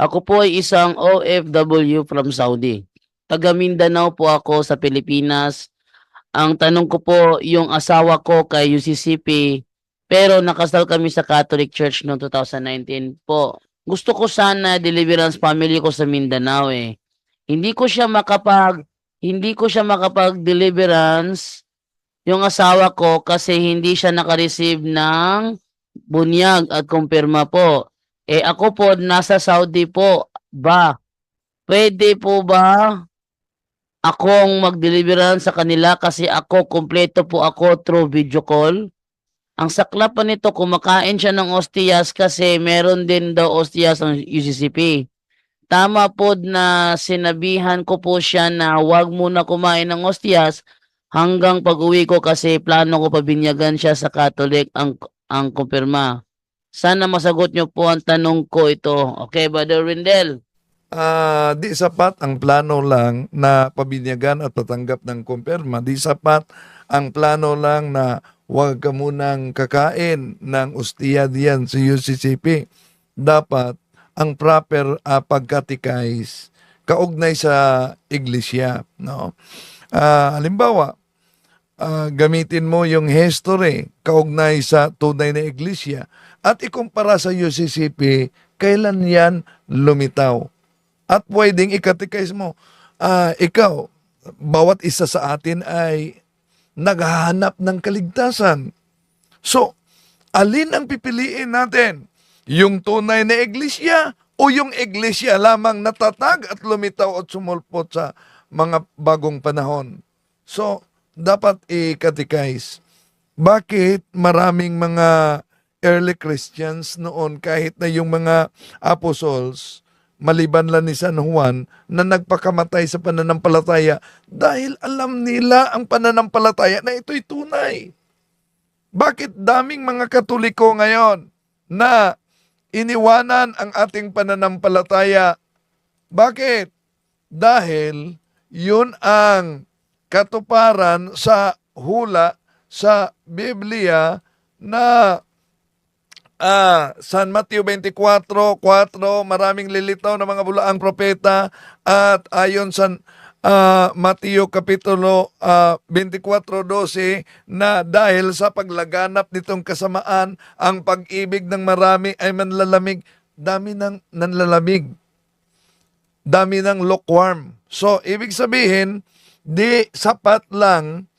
Ako po ay isang OFW from Saudi. Taga Mindanao po ako sa Pilipinas. Ang tanong ko po, yung asawa ko kay UCCP, pero nakasal kami sa Catholic Church noong 2019 po. Gusto ko sana deliverance family ko sa Mindanao eh. Hindi ko siya makapag hindi ko siya makapag deliverance yung asawa ko kasi hindi siya naka-receive ng bunyag at kumpirma po. Eh ako po nasa Saudi po ba? Pwede po ba akong mag-deliverance sa kanila kasi ako kompleto po ako through video call? Ang saklap pa nito, kumakain siya ng ostias kasi meron din daw ostias ang UCCP. Tama po na sinabihan ko po siya na wag muna kumain ng ostias hanggang pag-uwi ko kasi plano ko pabinyagan siya sa Catholic ang ang kumpirma. Sana masagot niyo po ang tanong ko ito. Okay, Brother Windel? Ah, di sapat ang plano lang na pabinyagan at patanggap ng kumpirma. Di sapat ang plano lang na huwag ka munang kakain ng ustiya diyan sa UCCP. Dapat ang proper uh, pagkatikais kaugnay sa iglesia. No? Ah, halimbawa, ah, gamitin mo yung history kaugnay sa tunay na iglesia at ikumpara sa UCCP, kailan yan lumitaw? At pwedeng ikatikais mo, ah, ikaw, bawat isa sa atin ay naghahanap ng kaligtasan. So, alin ang pipiliin natin? Yung tunay na iglesia o yung iglesia lamang natatag at lumitaw at sumulpot sa mga bagong panahon? So, dapat ikatikais. Bakit maraming mga early Christians noon kahit na yung mga apostles maliban lang ni San Juan na nagpakamatay sa pananampalataya dahil alam nila ang pananampalataya na ito'y tunay. Bakit daming mga katoliko ngayon na iniwanan ang ating pananampalataya? Bakit? Dahil yun ang katuparan sa hula sa Biblia na Ah, San Mateo 24:4, maraming lilitaw na mga bulaang propeta at ayon sa ah, Mateo kapitulo ah, 24:12 na dahil sa paglaganap nitong kasamaan, ang pag-ibig ng marami ay manlalamig, dami ng nanlalamig. Dami ng lukewarm. So, ibig sabihin, di sapat lang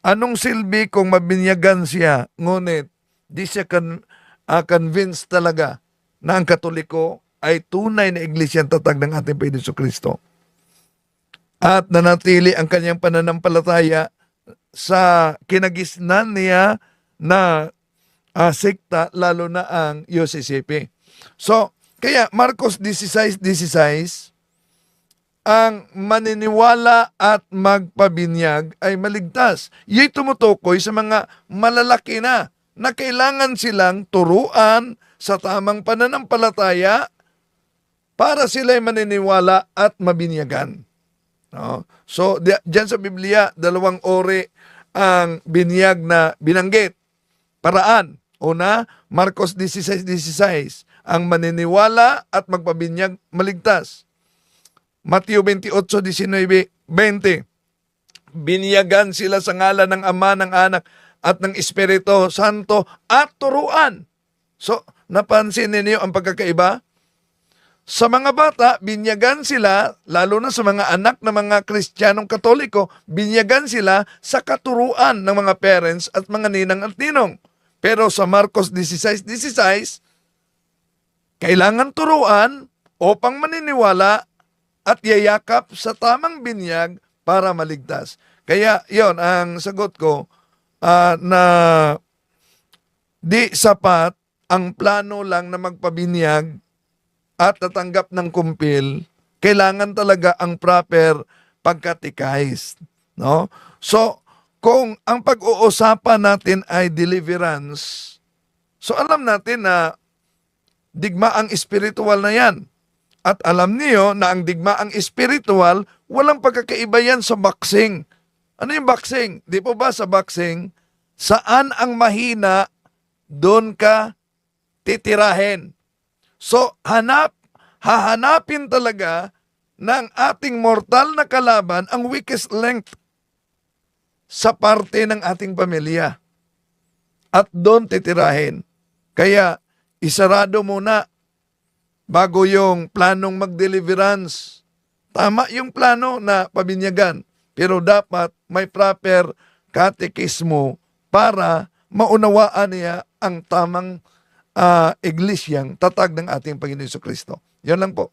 anong silbi kung mabinyagan siya, ngunit di siya kan uh, convinced talaga na ang Katoliko ay tunay na iglesia ang tatag ng ating Panginoon Kristo. At nanatili ang kanyang pananampalataya sa kinagisnan niya na uh, sekta, lalo na ang UCCP. So, kaya Marcos 16.16, 16, ang maniniwala at magpabinyag ay maligtas. Yay tumutukoy sa mga malalaki na na kailangan silang turuan sa tamang pananampalataya para sila ay maniniwala at mabinyagan. No? So, di- dyan sa Biblia, dalawang ori ang binyag na binanggit. Paraan. Una, Marcos 16.16, ang maniniwala at magpabinyag maligtas. Mateo 28.19, 20, binyagan sila sa ngalan ng Ama, ng Anak, at ng Espiritu Santo at turuan. So, napansin ninyo ang pagkakaiba? Sa mga bata, binyagan sila, lalo na sa mga anak ng mga Kristiyanong Katoliko, binyagan sila sa katuruan ng mga parents at mga ninang at ninong. Pero sa Marcos 16.16, 16, kailangan turuan upang maniniwala at yayakap sa tamang binyag para maligtas. Kaya yon ang sagot ko, ah, na di sapat ang plano lang na magpabinyag at tatanggap ng kumpil, kailangan talaga ang proper pagkatikais. No? So, kung ang pag-uusapan natin ay deliverance, so alam natin na digmaang espiritual na yan. At alam niyo na ang digmaang espiritual, walang pagkakaiba yan sa boxing. Ano yung boxing? Di po ba sa boxing, saan ang mahina, doon ka titirahin. So, hanap, hahanapin talaga ng ating mortal na kalaban ang weakest length sa parte ng ating pamilya. At doon titirahin. Kaya isarado muna bago yung planong mag-deliverance. Tama yung plano na pabinyagan. Pero dapat may proper katekismo para maunawaan niya ang tamang ah, iglesyang tatag ng ating Panginoon Kristo. Yan lang po.